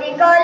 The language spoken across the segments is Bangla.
Nicole.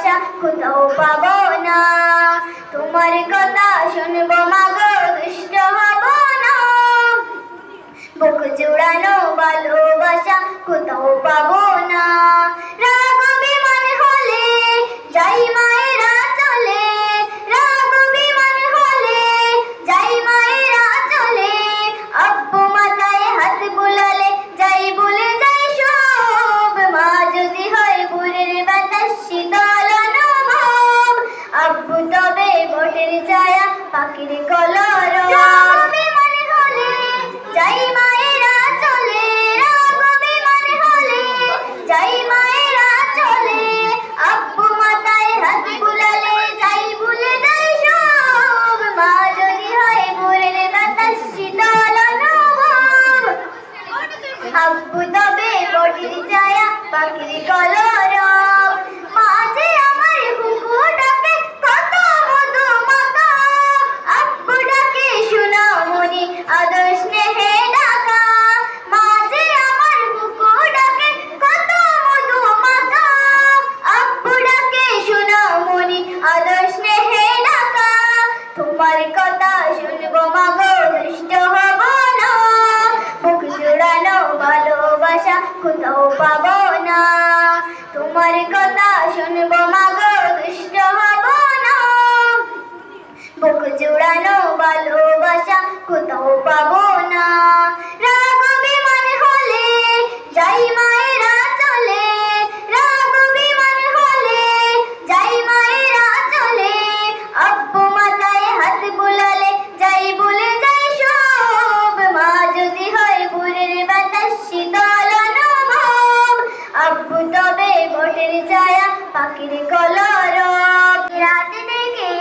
ভালোবাসা কোথাও পাব না। তোমার কথা শুনব মাগো, দুষ্ট হব না। বুক জোড়ানো ভালোবাসা কোথাও পাবো তোমার কথা শুনব মাগো, দুষ্ট না। বুক জুড়ানো ভালোবাসা কোথাও পাব না। তোমার কথা শুনব মাগো, দুষ্ট হব না। বুক জুড়ানো ভালোবাসা কোথাও পাবো পাখির কলর রাত দেখে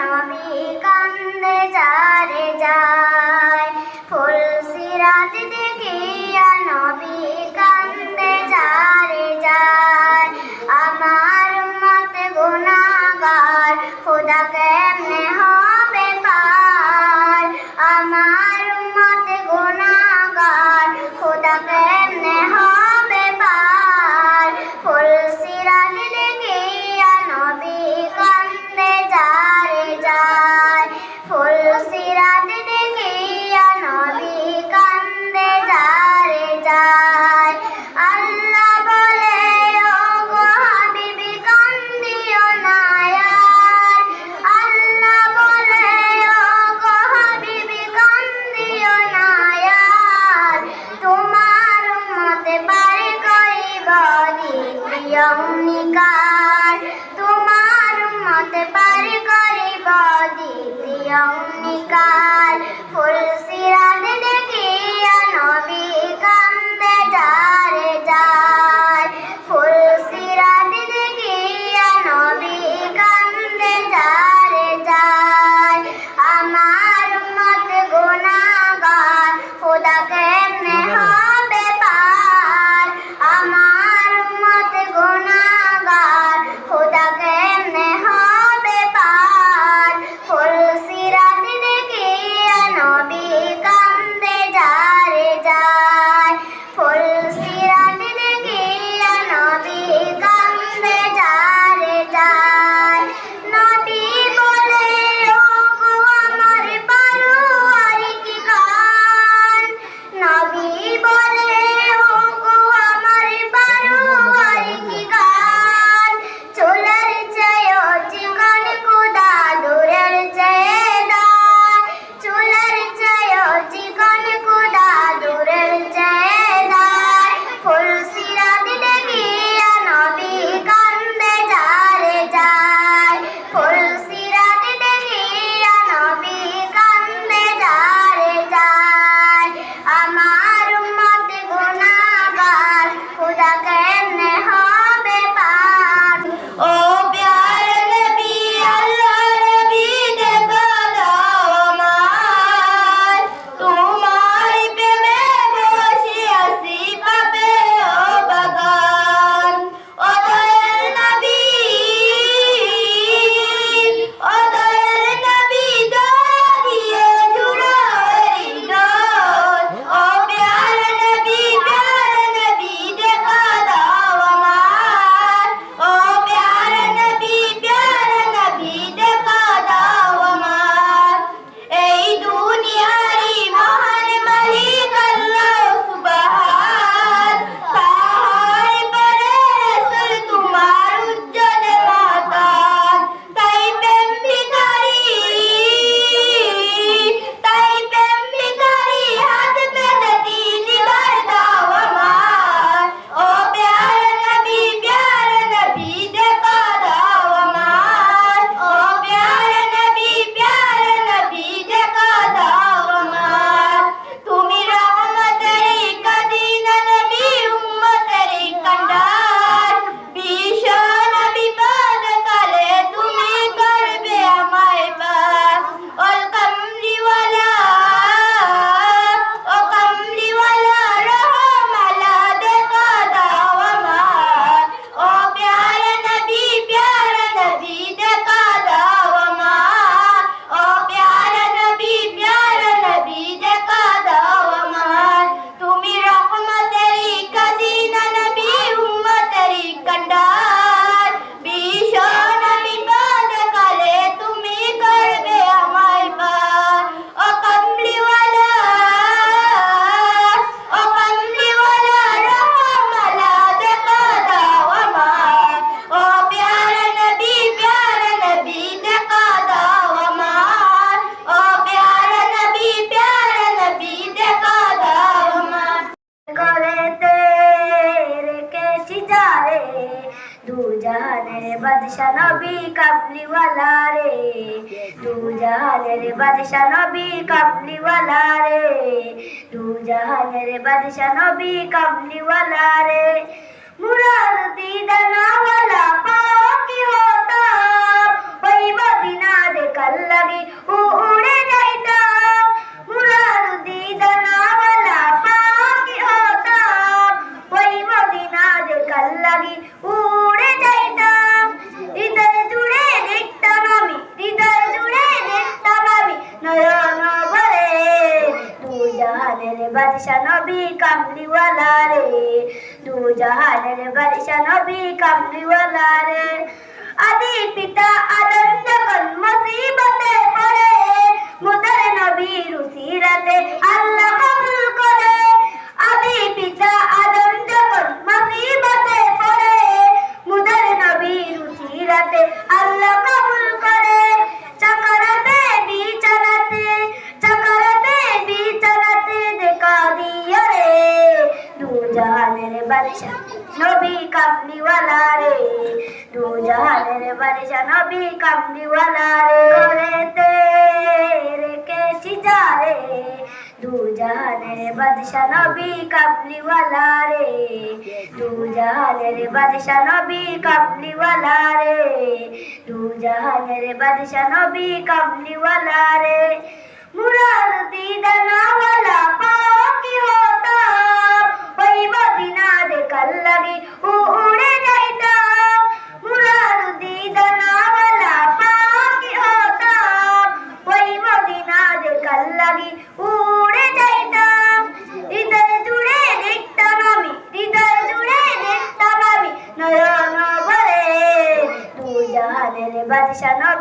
নবী কান্দে যারে যায়। ফুল সিরাত দেখিয়া নবী কান্দে যারে যায়। আমার মত গুণাগার, খোদা কেমনে கால் பொருள் বলে কাবলিওয়ালা রে দু জাহানের বাদশা নবী কাবলিওয়ালা রে দু জাহানের বাদশা নবী কাবলিওয়ালা রে মুরাদ দিদানাওয়ালা পাও কি হতাম? ওই মদিনা দেখার লাগে উড়ে যাইতাম। দিদানাওয়ালা পাও কি হতাম ওই মদিনা দেখার লাগে উড়ে যাইতাম হৃদয় জুড়ে দেখতাম আমি হৃদয় জুড়ে দেখতাম আমি নয়ন ভরে দু জাহানের বাদশা নবী কামলিওয়ালা রে দু জাহানের বারিশা নবী কামলিওয়ালা রে আদি পিতা আদম যখন মুসিবতে পড়ে, মুদার নবীর উসিরাতে আল্লাহ জাহানের বাদশা নবী কামলিওয়ালা রে করেতে রেখেছি যারে দু বাদশা নবী কামলিওয়ালা রে। দু বাদশা নবী কামলিওয়ালা রে। দু বাদশা নবী কামলিওয়ালা রে। মুরাদ দিদানাওয়ালা পাও কি হতাম। ওই মদিনা দেখার লাগি উড়ে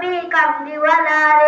কামলিওয়ালা রে দু